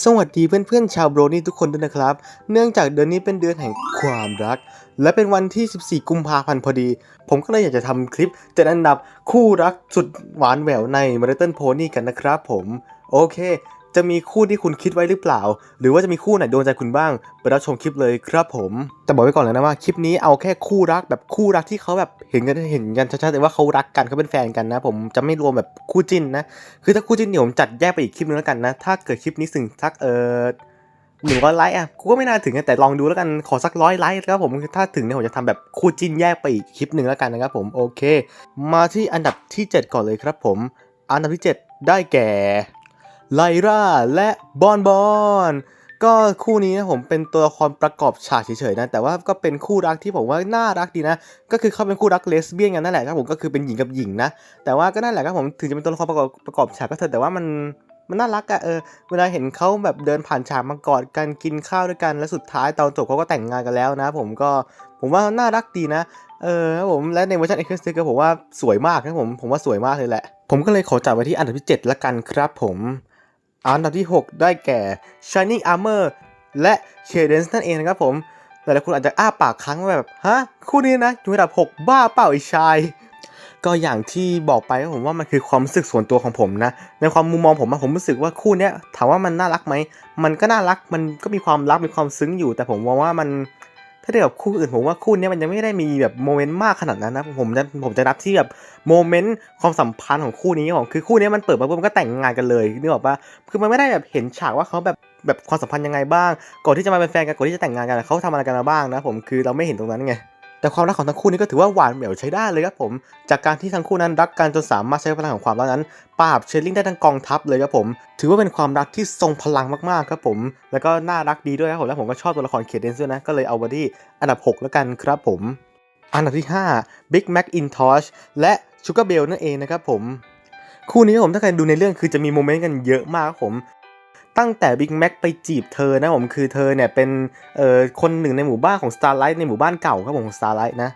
สวัสดีเพื่อนๆชาวโบรนี่ทุกคนด้วยนะครับ เนื่องจากเดือนนี้เป็นเดือนแห่งความรัก และเป็นวันที่ 14 กุมภาพันธ์พอดี ผมก็เลยอยากจะทำคลิปจะอันดับคู่รักสุดหวานแหววในมาริเติลโพนี่กันนะครับผม โอเค จะมีคู่ที่คุณคิดไว้หรือเปล่า หรือว่าจะมีคู่ไหนโดนใจคุณบ้าง ไปรับชมคลิปเลยครับผม แต่บอกไว้ก่อนเลยนะว่าคลิปนี้เอาแค่คู่รักแบบคู่รักที่เขาแบบเห็นกันเห็นกันชัดๆเลยว่าเขารักกันเขาเป็นแฟนกันนะ ผมจะไม่รวมแบบคู่จิ้นนะ คือถ้าคู่จิ้นเดี๋ยวผมจัดแยกไปอีกคลิปนึงแล้วกันนะ ถ้าเกิดคลิปนี้ถึงสักเออหนึ่งร้อยไลค์อะกูก็ไม่น่าถึงนะแต่ลองดูแล้วกันขอสักร้อยไลค์ครับผมถ้าถึงเนี่ยผมจะทำแบบคู่จิ้นแยกไปอีกคลิปหนึ่งแล้วกันนะครับผมโอเค มาที่อันดับที่ 7 ก่อนเลยครับผม อันดับที่ 7 ได้แก่ ไลราและบอนบอนก็คู่นี้นะผมเป็นตัวละครประกอบฉากเฉยๆนะแต่ว่าก็เป็นคู่รักที่ผมว่าน่ารักดีนะก็คือเขาเป็นคู่รักเลสเบี้ยนกันนั่นแหละครับผมก็คือเป็นหญิงกับหญิงนะแต่ว่าก็นั่นแหละครับผมถึงจะเป็นตัวละครประกอบประกอบฉากก็เถอะแต่ว่ามันมันน่ารักอะเออเวลาเห็นเขาแบบเดินผ่านฉากมากอดกันกินข้าวด้วยกันแล้วสุดท้ายตอนจบเขาก็แต่งงานกันแล้วนะ ผมก็ผมว่าน่ารักดีนะเออครับผมและในเวอร์ชันเอ็กซ์เก็ผมว่าสวยมากนะผมผมว่าสวยมากเลยแหละ ผมก็เลยขอจับไว้ที่อันดับที่ 7 ละกันครับผม อันดับที่ 6 ได้แก่ Shining Armor และ Cadence นั่นเองนะครับผมหลายๆคนอาจจะอ้าปากค้างว่าแบบ ฮะ คู่นี้นะ อยู่อันดับ 6 บ้าเปล่าไอ้ชาย ก็อย่างที่บอกไปผมว่ามันคือความรู้สึกส่วนตัวของผมนะ ในความมุมมองผมอะผมรู้สึกว่าคู่นี้ถามว่ามันน่ารักไหม มันก็น่ารักมันก็มีความรักมีความซึ้งอยู่ แต่ผมมองว่ามัน ถ้าเทียบกับคู่อื่นผมว่าคู่นี้มันยังไม่ได้มีแบบโมเมนต์มากขนาดนั้นนะผมจะผมจะนับที่แบบโมเมนต์ความสัมพันธ์ของคู่นี้ของคือคู่นี้มันเปิดมาปุ๊บมันก็แต่งงานกันเลยนึกออกปะคือมันไม่ได้แบบเห็นฉากว่าเขาแบบแบบความสัมพันธ์ยังไงบ้างก่อนที่จะมาเป็นแฟนกันก่อนที่จะแต่งงานกันเขาทำอะไรกันมาบ้างนะผมคือเราไม่เห็นตรงนั้นไง แต่ความรักของทั้งคู่นี้ก็ถือว่าหวานแหววใช้ได้เลยครับผม จากการที่ทั้งคู่นั้นรักกันจนสามารถใช้พลังของความรักนั้นปราบเชลลิงได้ทั้งกองทัพเลยครับผม ถือว่าเป็นความรักที่ทรงพลังมากๆครับผม แล้วก็น่ารักดีด้วยครับผม แล้วผมก็ชอบตัวละครเคเดนซ์ด้วยนะ ก็เลยเอาไว้ที่อันดับ 6 แล้วกันครับผม อันดับที่ 5 Big Mac Intosh และ Sugar Bell นั่นเองนะครับผม คู่นี้ผมถ้าใครดูในเรื่องคือจะมีโมเมนต์กันเยอะมากครับผม ตั้งแต่ Big Mac ไปจีบเธอนะผมคือเธอเนี่ยเป็นเอ่อคนหนึ่งในหมู่บ้านของ Starlight ในหมู่บ้านเก่าครับผมของ Starlight นะ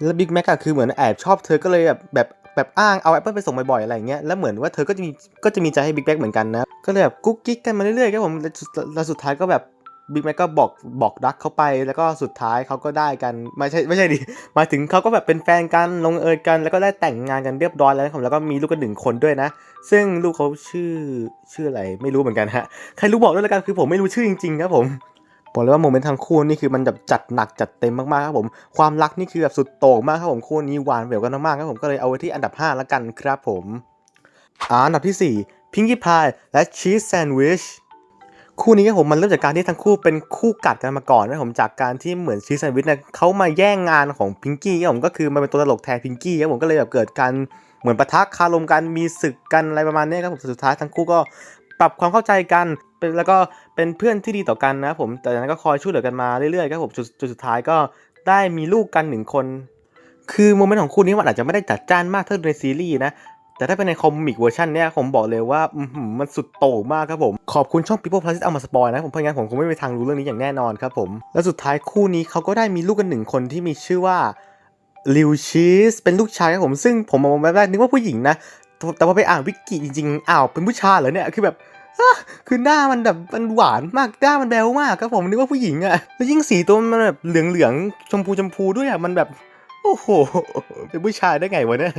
แล้วบิ๊กแม็กอะคือเหมือนแอบชอบเธอก็เลยแบบแบบแบบอ้างเอาแอปเปิลไปส่งบ่อยๆอะไรเงี้ยแล้วเหมือนว่าเธอก็จะมีก็จะมีใจให้บิ๊กแม็กเหมือนกันนะ ก็เลยแบบกุ๊กกิ๊กกันมาเรื่อยๆครับผมแล้วสุดแล้วสุดท้ายก็แบบ บิ๊กแม็กก็บอกบอกรักเขาไปแล้วก็สุดท้ายเขาก็ได้กันไม่ใช่ไม่ใช่ดิมาถึงเขาก็แบบเป็นแฟนกันลงเอยกัน แล้วก็ได้แต่งงานกันเรียบร้อยแล้วครับแล้วก็มีลูกกันหนึ่งคนด้วยนะ ซึ่งลูกเขาชื่อชื่ออะไรไม่รู้เหมือนกันฮะใครรู้บอกด้วยละกันคือผมไม่รู้ชื่อจริงๆครับผมบอกเลยว่าโมเมนต์ทางคู่นี่คือมันแบบจัดหนักจัดเต็มมากๆครับผมความรักนี่คือแบบสุดโต่งมากครับผมคู่นี้หวานแหววกันมากๆครับผมก็เลยเอาไว้ที่อันดับ 5 แล้วกันครับผมอ่าอันดับที่4 Pinkie Pie และ Cheese Sandwich คู่นี้ครับผมมันเริ่มจากการที่ทั้งคู่เป็นคู่กัดกันมาก่อนนะผมจากการที่เหมือนชีสแซนวิชเนี่ยเขามาแย่งงานของพิงกี้ครับผมก็คือมาเป็นตัวตลกแทนพิงกี้ครับผมก็เลยแบบเกิดการเหมือนปะทะคารมกันมีศึกกันอะไรประมาณนี้ครับผมสุดท้ายทั้งคู่ก็ปรับความเข้าใจกันแล้วก็เป็นเพื่อนที่ดีต่อกันนะครับผมแต่จากนั้นก็คอยช่วยเหลือกันมาเรื่อยๆครับผมจนจนสุดท้ายก็ได้มีลูกกันหนึ่งคนคือโมเมนต์ของคู่นี้มันอาจจะไม่ได้จัดจ้านมากเท่าในซีรีส์นะ แต่ถ้าเป็นในคอมิกเวอร์ชันเนี่ยผมบอกเลยว่ามันสุดโต่งมากครับผม ขอบคุณช่อง People Plus ที่เอามาสปอยนะผมเพราะงั้นผมคงไม่มีทางรู้เรื่องนี้อย่างแน่นอนครับผม แล้วสุดท้ายคู่นี้เขาก็ได้มีลูกกันหนึ่งคนที่มีชื่อว่าลิวชีสเป็นลูกชายครับผมซึ่งผมมองแรกๆนึกว่าผู้หญิงนะ แต่พอไปอ่านวิกิจริงๆอ้าวเป็นผู้ชายเหรอเนี่ยคือแบบคือหน้ามันแบบมันหวานมากหน้ามันแบวมากครับผมนึกว่าผู้หญิงอะแล้วยิ่งสีตัวมันแบบเหลืองๆชมพูชมพูด้วยอะมันแบบ โอ้โหเป็นผู้ชายได้ไงวะเนี่ย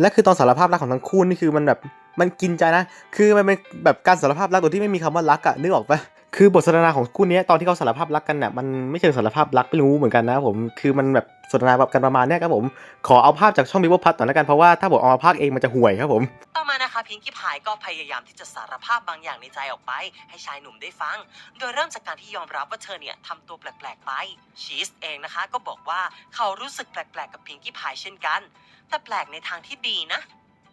และคือตอนสารภาพรักของทั้งคู่นี่คือมันแบบมันกินใจนะ คือมันเป็นแบบการสารภาพรักโดยที่ไม่มีคำว่ารักอะนึกออกปะคือบทสนทนาของคู่นี้ตอนที่เขาสารภาพรักกันเนี่ยมันไม่เชิงสารภาพรักไม่รู้เหมือนกันนะผมคือมันแบบสนทนาแบบกันประมาณนี้ครับผมขอเอาภาพจากช่องบิวพัทหน่อยแล้วกันเพราะว่าถ้าผมเอามาพากเองมันจะห่วยครับผมต่อมานะคะพิงกี้พายก็พยายามที่จะสารภาพบางอย่างในใจออกไป ให้ชายหนุ่มได้ฟัง โดยเริ่มจากการที่ยอมรับว่าเธอเนี่ยทำตัวแปลกๆไปชีสเองนะคะ ก็บอกว่าเขารู้สึกแปลกๆกับพิงกี้พายเช่นกัน แต่แปลกในทางที่ดีนะ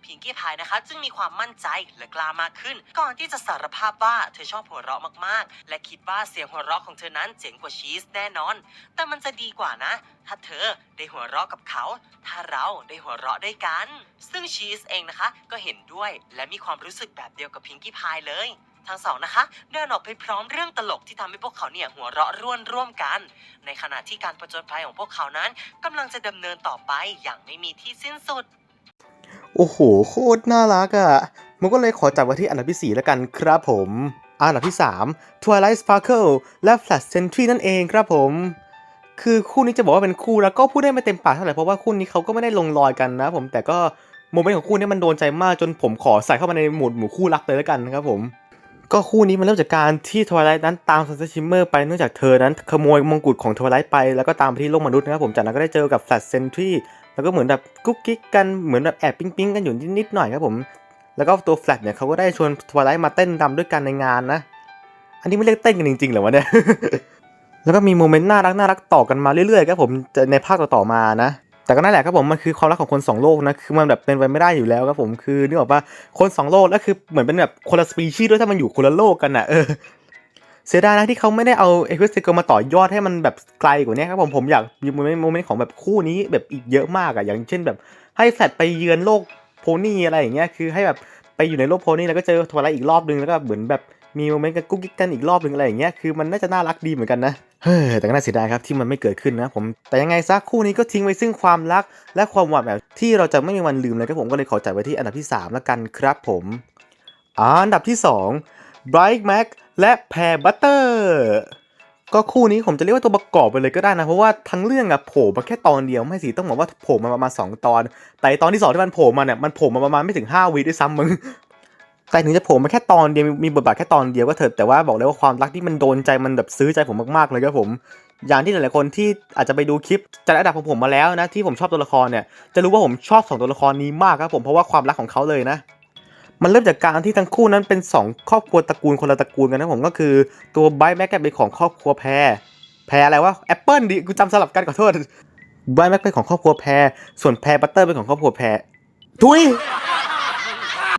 พิงกี้พายนะคะจึงมีความมั่นใจและกล้ามากขึ้น ก่อนที่จะสารภาพว่าเธอชอบหัวเราะมากๆ และคิดว่าเสียงหัวเราะของเธอนั้นเจ๋งกว่าชีสแน่นอน แต่มันจะดีกว่านะ ถ้าเธอได้หัวเราะกับเขา ถ้าเราได้หัวเราะด้วยกัน ซึ่งชีสเองนะคะก็เห็นด้วยและมีความรู้สึกแบบเดียวกับพิงกี้พายเลย ทั้งสองนะคะ เดินออกไปพร้อมเรื่องตลกที่ทำให้พวกเขาเนี่ยหัวเราะร่วนร่วมกัน ในขณะที่การประจนภัยของพวกเขานั้นกำลังจะดำเนินต่อไปอย่างไม่มีที่สิ้นสุด โอ้โห โคตรน่ารักอะ่ะ มันก็เลยขอจับไว้ที่อันดับที่ 4 แล้วกันครับผมอันดับที่ 3 Twilight Sparkle และ Flash Sentry นั่นเองครับผม คือคู่นี้จะบอกว่าเป็นคู่แล้วก็พูดได้ไม่เต็มปากเท่าไหร่เพราะว่าคู่นี้เขาก็ไม่ได้ลงรอยกันนะผมแต่ก็โมเมนต์ของคู่นี้มันโดนใจมากจนผมขอใส่เข้ามาในหมวดหมู่คู่รักเลยแล้วกันนะครับผม ก็คู่นี้มันเริ่มจากการที่ทวายไลท์นั้นตามซันเซชิมเมอร์ไปเนื่องจากเธอนั้นขโมยมงกุฎของทวายไลท์ไปแล้วก็ตามไปที่โลกมนุษย์นะครับผมจากนั้นก็ได้เจอกับแฟลชเซนทรีแล้วก็เหมือนแบบกุ๊กกิ๊กกันเหมือนแบบแอบปิ๊งปิ๊งกันอยู่นิดๆหน่อยครับผมแล้วก็ตัวแฟลชเนี่ยเขาก็ได้ชวนทวายไลท์มาเต้นรำด้วยกันในงานนะ อันนี้ไม่เรียกเต้นกันจริงๆหรอวะเนี่ยแล้วก็มีโมเมนต์น่ารักน่ารักต่อกันมาเรื่อยๆครับผมจะในภาคต่อๆมานะ แต่ก็นั่นแหละครับผมมันคือความรักของคนสองโลกนะคือมันแบบเป็นไปไม่ได้อยู่แล้วครับผมคือนึกออกปะคนสองโลกแล้วคือเหมือนเป็นแบบคนละสปีชีส์ด้วยถ้ามันอยู่คนละโลกกันอนะเออเสียดายนะที่เขาไม่ได้เอาเอฟเฟกต์มาต่อยอดให้มันแบบไกลกว่านี้ครับผมผมอยากมีโมเมนต์ของแบบคู่นี้แบบอีกเยอะมากอะอย่างเช่นแบบให้แฟลตไปเยือนโลกโพนี่อะไรอย่างเงี้ยคือให้แบบไปอยู่ในโลกโพนี่แล้วก็เจอทวารายอีกรอบนึงแล้วก็เหมือนแบบมีโมเมนต์กันกุ๊กกิ๊กกันอีกรอบนึงอะไรอย่างเงี้ยคือมันน่าจะน่ารักดีเหมือนกันนะ เฮ้ยแต่ก็น่าเสียดายครับที่มันไม่เกิดขึ้นนะผม แต่ยังไงซะคู่นี้ก็ทิ้งไว้ซึ่งความรัก และความหวานแบบที่เราจะไม่มีวันลืมเลยครับผมก็เลยขอจัดไว้ที่อันดับที่สามแล้วกันครับผม อันดับที่สอง Bright Mac และ Pear Butter ก็คู่นี้ผมจะเรียกว่าตัวประกอบไปเลยก็ได้นะ เพราะว่าทั้งเรื่องอะโผล่มาแค่ตอนเดียวไม่สิต้องบอกว่าโผล่มาประมาณ 2 ตอน แต่ตอนที่2ที่มันโผล่มาเนี่ยมันโผล่มาประมาณไม่ถึง 5วิด้วยซ้ำมึง แต่ถึงจะโผล่มาแค่ตอนเดียวมีบทบาทแค่ตอนเดียวก็เถอะแต่ว่าบอกเลยว่าความรักที่มันโดนใจมันแบบซื้อใจผมมากๆเลยครับผม อย่างที่หลายๆคนที่อาจจะไปดูคลิปจัดอันดับของผมมาแล้วนะที่ผมชอบตัวละครเนี่ยจะรู้ว่าผมชอบสองตัวละครนี้มากครับผมเพราะว่าความรักของเขาเลยนะมันเริ่มจากการที่ทั้งคู่นั้นเป็น 2 ครอบครัวตระกูลคนละตระกูลกันนะผมก็คือตัวไบแม็กเป็นของครอบครัวแพรแพรอะไรวะแอปเปิลดิกูจำสลับกันขอโทษไบแม็กเป็นของครอบครัวแพรส่วนแพรบัตเตอร์เป็นของครอบครัวแพรทุย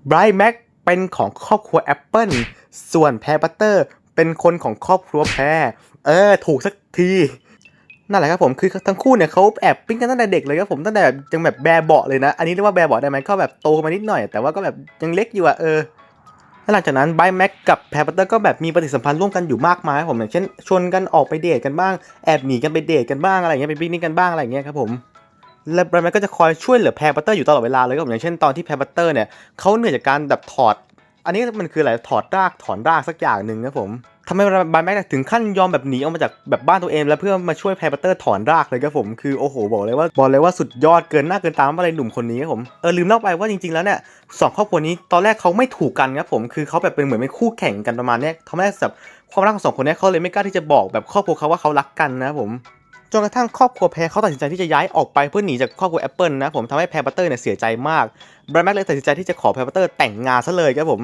ไบแม็ก เป็นของครอบครัวแอปเปิลส่วนแพรบัตเตอร์ เป็นคนของครอบครัวแพรเออ ถูกสักทีนั่นแหละครับผมคือทั้งคู่เนี่ยเขาแอบปิ้งกันตั้งแต่เด็กเลยครับผมตั้งแต่แบบยังแบบแบเบาะเลยนะ อันนี้เรียกว่าแบเบาะได้ไหมก็แบบโตมานิดหน่อย แต่ว่าก็แบบยังเล็กอยู่อะเออแล้วหลังจากนั้นไบแม็กกับแพรบัตเตอร์ก็แบบมีปฏิสัมพันธ์ร่วมกันอยู่มากมายครับผมอย่างเช่นชวนกันออกไปเดทกันบ้างแอบหนีกันไปเดทกันบ้างอะไรเงี้ยไปปิกนิกกันบ้างอะไรเงี้ยครับผม และไบแม็กก็จะคอยช่วยเหลือแพร์บัตเตอร์อยู่ตลอดเวลาเลยครับอย่างเช่นตอนที่แพร์บัตเตอร์เนี่ยเขาเหนื่อยจากการแบบถอด อันนี้มันคืออะไรถอดรากถอนรากสักอย่างหนึ่งครับผมทำให้บายแม็กถึงขั้นยอมแบบหนีออกมาจากแบบบ้านตัวเอง แล้วเพื่อมาช่วยแพร์บัตเตอร์ถอนรากเลยครับผมคือโอ้โหบอกเลยว่าบอกเลยว่าสุดยอดเกินหน้าเกินตามอะไรหนุ่มคนนี้ครับผมเออลืมเล่าไปว่าจริงๆแล้วเนี่ยสองครอบครัวนี้ตอนแรกเขาไม่ถูกกันครับผมคือเขาแบบเป็นเหมือนเป็นคู่แข่งกันประมาณนี้ทำให้แบบความรักของสองคนนี้เขาเลยไม่กล้าที่จะบอกแบบครอบครัวเขาว่าเขารักกันนะผม จนกระทั่งครอบครัวแพรเขาตัดสินใจที่จะย้ายออกไปเพื่อหนีจากครอบครัวแอปเปิลนะผมทำให้แพรบัตเตอร์เนี่ยเสียใจมากบรายแม็กเลยตัดสินใจที่จะขอแพรบัตเตอร์แต่งงานซะเลยครับผม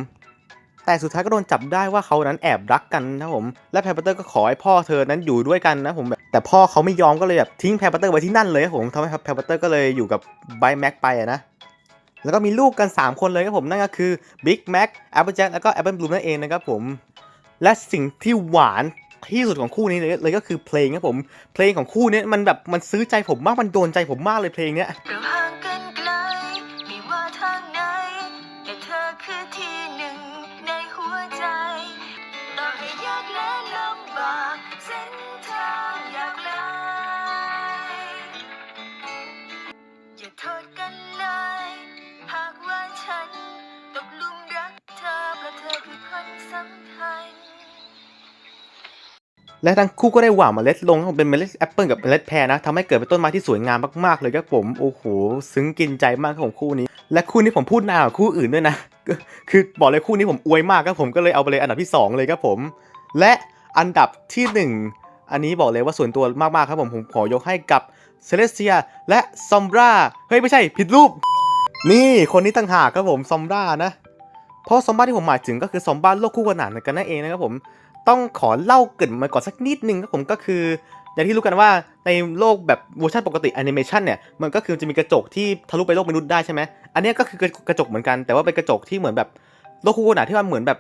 แต่สุดท้ายก็โดนจับได้ว่าเขานั้นแอบรักกันนะผม และแพรบัตเตอร์ก็ขอให้พ่อเธอนั้นอยู่ด้วยกันนะผมแบบแต่พ่อเขาไม่ยอมก็เลยแบบทิ้งแพรบัตเตอร์ไว้ที่นั่นเลยครับผมทำให้แพรบัตเตอร์ก็เลยอยู่กับไบแม็กไปอะนะ แล้วก็มีลูกกัน 3 คนเลยครับผมนั่นก็คือบิ๊กแม็กแอปเปิลแจ็คแล้วก็แอปเปิลบลูนั่นเองนะครับผม และสิ่งที่หวาน ที่สุดของคู่นี้เลยเลยก็คือเพลงครับผม เพลงของคู่นี้มันแบบมันซื้อใจผมมากมันโดนใจผมมากเลยเพลงเนี้ย และทั้งคู่ก็ได้หว่านเมล็ดลงเป็นเมล็ดแอปเปิลกับเมล็ดแพรนะทำให้เกิดเป็นต้นไม้ที่สวยงามมากๆเลยครับผมโอ้โหซึ้งกินใจมากครับผมคู่นี้ และคู่นี้ผมพูดนานกว่าคู่อื่นด้วยนะคือบอกเลยคู่นี้ผมอวยมากครับผมก็เลยเอาไปเลยอันดับที่สองเลยครับผม และอันดับที่หนึ่งอันนี้บอกเลยว่าส่วนตัวมากๆครับผมผมขอยกให้กับเซเลสเซียและซอมบราเฮ้ยไม่ใช่ผิดรูป นี่คนนี้ต่างหากครับผมซอมบรานะเพราะซอมบ้าที่ผมหมายถึงก็คือซอมบ้าโลกคู่ขนานกันนั่นเองนะครับผม ต้องขอเล่าเกรินมาก่อนสักนิดนึงครับผมก็คือ อย่างที่รู้กันว่าในโลกแบบเวอร์ชันปกติแอนิเมชันเนี่ยมันก็คือจะมีกระจกที่ทะลุไปโลกมนุษย์ได้ใช่ไหมอันนี้ก็คือกระจกเหมือนกันแต่ว่าเป็นกระจกที่เหมือนแบบโลกคู่ขนานที่มันเหมือนแบบ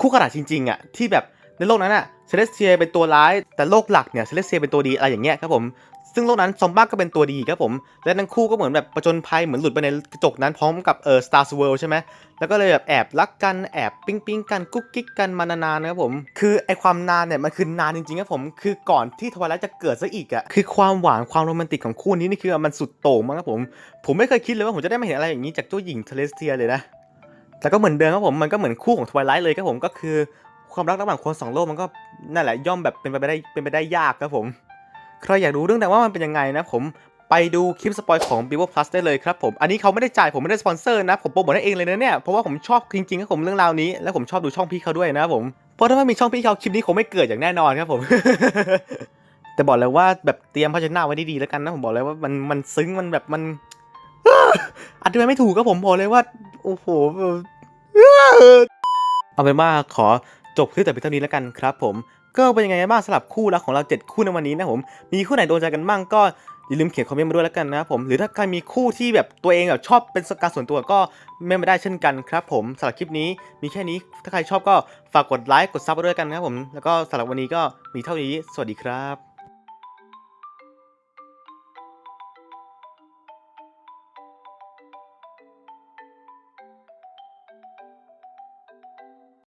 คู่ขนานจริงๆอะที่แบบในโลกนั้นอะเซเลสเทียเป็นตัวร้ายแต่โลกหลักเนี่ยเซเลสเทียเป็นตัวดีอะไรอย่างเงี้ยครับผม ซึ่งโลกนั้นซอมบ้าก็เป็นตัวดีครับผม และทั้งคู่ก็เหมือนแบบประจนภัยเหมือนหลุดไปในกระจกนั้นพร้อมกับเออ Star World ใช่ไหมแล้วก็เลยแบบแอบรักกันแอบปิ๊งปิ๊งกันกุ๊กกิ๊กกันมานานๆนะครับผม คือไอความนานเนี่ยมันคือนานจริงๆครับผม คือก่อนที่ทวายไลท์จะเกิดซะอีกอะคือความหวานความโรแมนติกของคู่นี้นี่คือมันสุดโต่งมากครับผม ผมไม่เคยคิดเลยว่าผมจะได้มาเห็นอะไรอย่างนี้จากเจ้าหญิงเทเลสเทียเลยนะแต่ก็เหมือนเดิมครับผมมันก็เหมือนคู่ของทวายไลท์เลยครับผมก็คือความรักระหว่างคนสองโลกมันก็นั่นแหละย่อมแบบเป็นไปได้เป็นไปได้ยากครับผม ใครอยากรู้เรื่องแต่ว่ามันเป็นยังไงนะผมไปดูคลิปสปอยของ b i v o Plus ได้เลยครับผม อันนี้เขาไม่ได้จ่ายผมไม่ได้สปอนเซอร์นะ ผมโปรโมทให้เองเลยนะเนี่ย เพราะว่าผมชอบจริงๆครับผมเรื่องราวนี้ และผมชอบดูช่องพี่เขาด้วยนะผม เพราะถ้าไม่มีช่องพี่เขาคลิปนี้คงไม่เกิดอย่างแน่นอนครับผม แต่บอกเลยว่าแบบเตรียมภาชนะไว้ดีๆแล้วกันนะผมบอกเลยว่ามันมันซึ้งมันแบบมันอธิบายไม่ถูกครับผมบอกเลยว่าโอ้โหเอาเป็นว่าขอจบคลิปแต่เพียงเท่านี้แล้วกันครับผม ก็เป็นยังไงกันบ้างสำหรับคู่รักของเรา 7 คู่ในวันนี้นะผม มีคู่ไหนโดนใจกันบ้างก็อย่าลืมเขียนคอมเมนต์มาด้วยแล้วกันนะครับผม หรือถ้าใครมีคู่ที่แบบตัวเองแบบชอบเป็นสกาส่วนตัวก็ไม่มาได้เช่นกันครับผมสำหรับคลิปนี้มีแค่นี้ถ้าใครชอบก็ฝากกดไลค์กดซับด้วยกันนะครับผมแล้วก็สำหรับวันนี้ก็มีเท่านี้ สวัสดีครับ